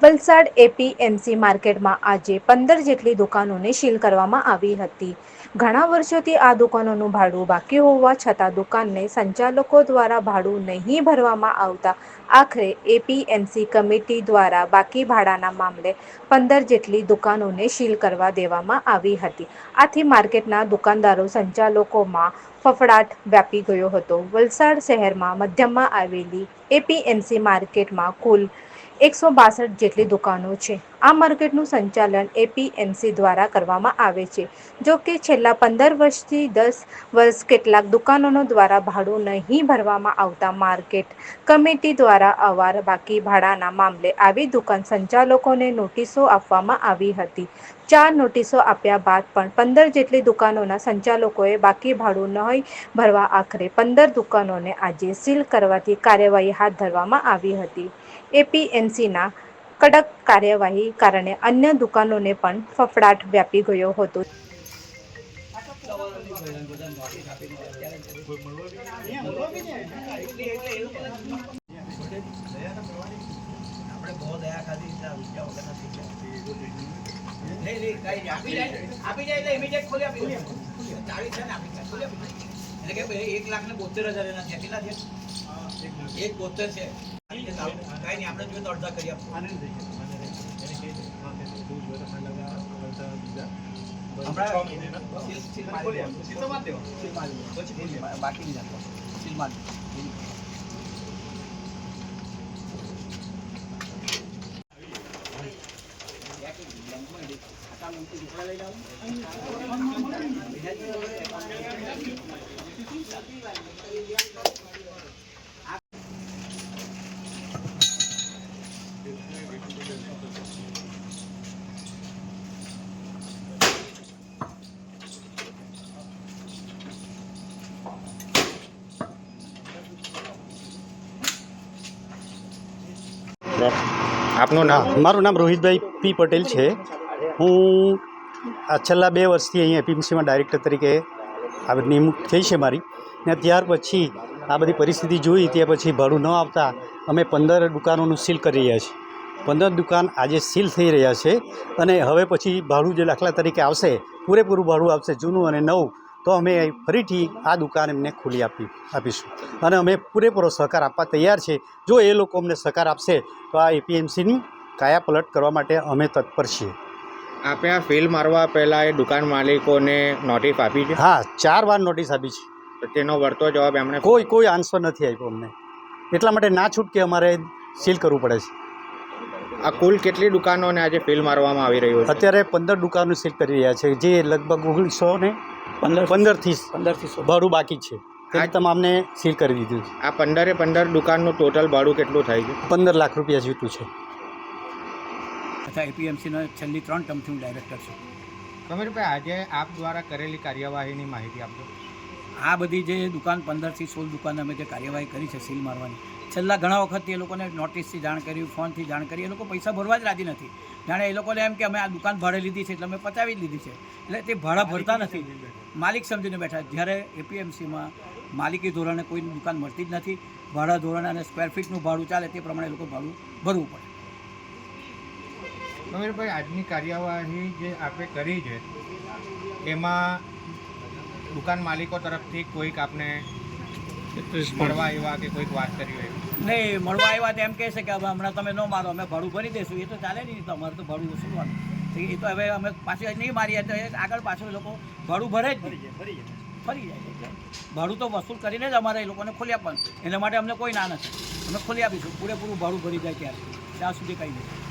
Valsad APMC માર્કેટમાં આજે પંદર જેટલી દુકાનોને સીલ કરવામાં આવી હતી. ઘણા વર્ષોથી આ દુકાનોનું ભાડું બાકી હોવા છતાં દુકાનને સંચાલકો દ્વારા ભાડું નહીં ભરવામાં આવતા આખરે એપીએમસી કમિટી દ્વારા બાકી ભાડાના મામલે પંદર જેટલી દુકાનોને સીલ કરવા દેવામાં આવી હતી. આથી માર્કેટના દુકાનદારો સંચાલકોમાં ફફડાટ વ્યાપી ગયો હતો. વલસાડ શહેરમાં મધ્યમાં આવેલી એપીએમસી માર્કેટમાં કુલ એકસો બાસઠ જેટલી દુકાનો છે. આ માર્કેટનું સંચાલન એપીએમસી દ્વારા કરવામાં આવે છે. જો કે છેલ્લા પંદર વર્ષથી દસ વર્ષ કેટલાક દુકાનોનો દ્વારા ભાડું નહીં ભરવામાં આવતા માર્કેટ કમિટી દ્વારા અવાર બાકી ભાડાના મામલે આવી દુકાન સંચાલકોને નોટિસો આપવામાં આવી હતી. ચાર નોટિસો આપ્યા બાદ પણ પંદર જેટલી દુકાનોના સંચાલકોએ બાકી ભાડું નહીં ભરવા આખરે પંદર દુકાનોને આજે સીલ કરવાથી કાર્યવાહી હાથ ધરવામાં આવી હતી. એપીએમસીના કડક કાર્યવાહી કારણે અન્ય દુકાનોને પણ ફફડાટ વ્યાપી ગયો હતો. એક લાખ ને બોતેર હજાર એના છે. કેટલા છે? એક બોતેર છે. કાંઈ નહીં આપણે જોઈએ તો અડધા કરી આપશું. આનંદ થઈ આપો. બાકી દેવાનું. આપનું નામ? મારું નામ રોહિતભાઈ પી પટેલ છે. હું આ છેલ્લા બે વર્ષથી અહીં એપીએમસીમાં ડાયરેક્ટર તરીકે આ નિમણૂક થઈ છે મારી. ને ત્યાર પછી આ બધી પરિસ્થિતિ જોઈ, ત્યાં પછી ભાડું ન આવતા અમે પંદર દુકાનોનું સીલ કરી રહ્યા છીએ. પંદર દુકાન આજે સીલ થઈ રહ્યા છે અને હવે પછી ભાડું જે દાખલા તરીકે આવશે, પૂરેપૂરું ભાડું આવશે જૂનું અને નવું તો અમે ફરીથી આ દુકાન એમને ખોલી આપી આપીશું. અને અમે પૂરેપૂરો સહકાર આપવા તૈયાર છે. જો એ લોકો અમને સહકાર આપશે તો આ એપીએમસીની કાયાપલટ કરવા માટે અમે તત્પર છીએ. આપે આ ફેલ મારવા પહેલાં એ દુકાન માલિકોને નોટિસ આપી છે? હા ચાર વાર નોટિસ આપી છે. તો તેનો વળતો જવાબ એમણે કોઈ કોઈ આન્સર નથી આપ્યો અમને. એટલા માટે ના છૂટકે અમારે સીલ કરવું પડે છે. આ કુલ કેટલી દુકાનોને આજે ફેલ મારવામાં આવી રહ્યો છે? અત્યારે પંદર દુકાનો સીલ કરી રહ્યા છે જે લગભગ ઓગણીસો ને પંદર પંદરથી પંદરથી સો. ભાડું બાકી છે. તે તમામને સીલ કરી દીધું છે. આ પંદરે પંદર દુકાનનું ટોટલ ભાડું કેટલું થાય છે? પંદર લાખ રૂપિયા જીતું છે. તથા એપીએમસીના છેલ્લી ત્રણ ટર્મથી હું ડાયરેક્ટર છું. કમીરભાઈ આજે આપ દ્વારા કરેલી કાર્યવાહીની માહિતી આપજો. આ બધી જે દુકાન પંદરથી સોળ દુકાન અમે જે કાર્યવાહી કરી છે સીલ મારવાની છેલ્લા ઘણા વખતથી એ લોકોને નોટિસથી જાણ કરી ફોનથી જાણ કરી એ લોકો પૈસા ભરવા જ રાજી નથી. જાણે એ લોકોને એમ કે અમે આ દુકાન ભાડે લીધી છે એટલે અમે પચાવી જ લીધી છે. એટલે તે ભાડા ભરતા નથી. માલિક સમજીને બેઠા. જ્યારે એપીએમસીમાં માલિકી ધોરણે કોઈ દુકાન મળતી જ નથી ભાડા ધોરણે અને સ્ક્વેર ફીટનું ભાડું ચાલે તે પ્રમાણે એ લોકો ભાડું ભરવું પડે. કમીરભાઈ આજની કાર્યવાહી જે આપે કરી છે એમાં દુકાન માલિકો તરફથી કોઈક આપને મળવા આવ્યા કે કોઈક વાત કરી હોય? નહીં મળવા આવ્યા તો એમ કહે છે કે હવે હમણાં તમે ન મારો અમે ભાડું ભરી દઈશું એ તો ચાલે નહીં તો અમારે તો ભાડું વસૂલવાનું એ તો હવે અમે પાછું નહીં મારીએ તો આગળ પાછળ એ લોકો ભાડું ભરે જ. ફરી જાય એટલે ભાડું તો વસૂલ કરીને જ અમારે એ લોકોને ખોલી આપવાનું. એના માટે અમને કોઈ ના નથી. અમે ખોલી આપીશું. પૂરેપૂરું ભાડું ભરી જાય ત્યારે ત્યાં સુધી કંઈ નહીં.